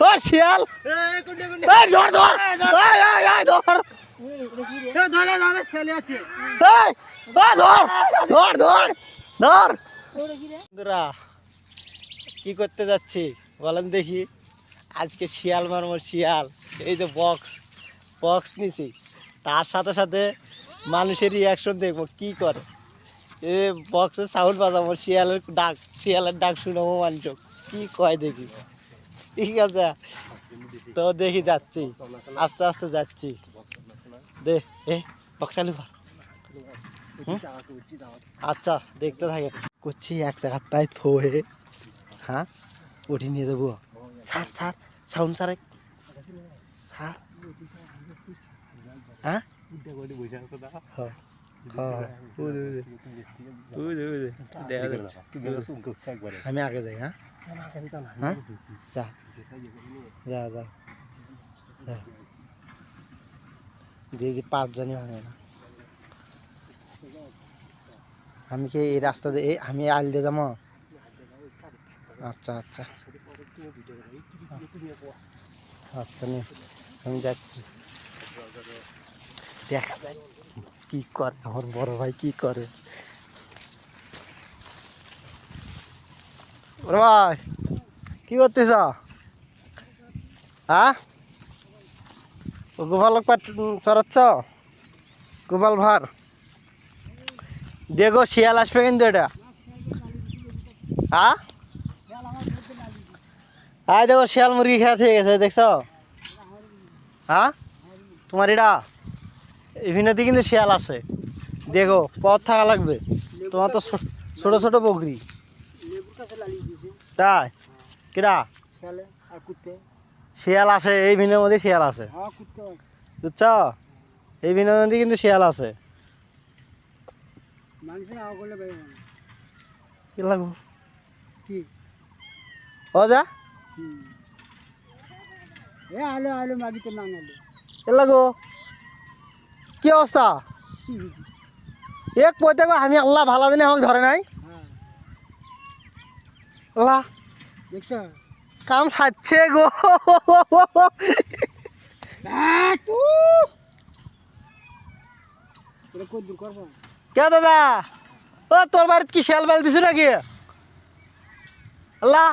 ও শিয়াল। ধর ধর। ধর। ধরে। ধরে ধর ধর। ধর ধর। কি করতে যাচ্ছি? বলেন দেখি। আজকে শিয়াল মারমো শিয়াল। এই যে বক্স বক্স নিছি। তার সাথে সাথে মানুষের রিয়াকশন দেখব কি করে? এ বক্সের সাউন্ড বাজাবো শিয়ালের ডাক শিয়ালের ডাক শুনব মানুষ কি কয় দেখি? ঠিক আছে। তো দেখি যাচ্ছি। আস্তে আস্তে যাচ্ছি। দে এ আচ্ছা দেখতে থাকে। করছি এক জায়গার তাই থয়ে হ্যাঁ? উঠি নিয়ে যাব। ছাড় ছাড় সাউন্ড ছাড়ে ছাড়। হ্যাঁ? হ্যাঁ, হ্যাঁ, যাচ্ছে। আমি আগে যাই হ্যাঁ? হ্যাঁ জানি ভাঙে আমি কি এই রাস্তা দিয়ে আমি আল দিয়ে যাব আচ্ছা আচ্ছা আচ্ছা নে আমি যাচ্ছি দেখা যায় কি করে আমার বড় ভাই কি করে ভাই, কি করতেছ? হ্যাঁ? পাট চড়াচ্ছ? গোপাল ভার দেখো, শিয়াল আসবে কিন্তু এটা। হ্যাঁ? আয় দেখো, শিয়াল মুরগি খেয়া হয়ে গেছে, দেখছ? হ্যাঁ? তোমার এটা? এভিনেতে কিন্তু শিয়াল আসে দেখো, পথ থাকা লাগবে। তোমার তো ছোট ছোট বকরি। তাই? আর কুত্তে। শিয়াল আসে এই ভিনের মধ্যে শিয়াল আসে। হ্যাঁ আছে বুঝছ? এই ভিনের মধ্যে কিন্তু শিয়াল আছে কি লাগবো? কি? ও যা। এ আলো আলো মাগিতে না আলো। কি কি অবস্থা? এক পয়তে আমি আল্লাহ ভালো দিনে আমাকে ধরে নাই। দেখছ? কাম সাচ্ছে গো। কে দাদা? ও তোর বাড়িতে কি শিয়াল বেল দিছো নাকি? আল্লাহ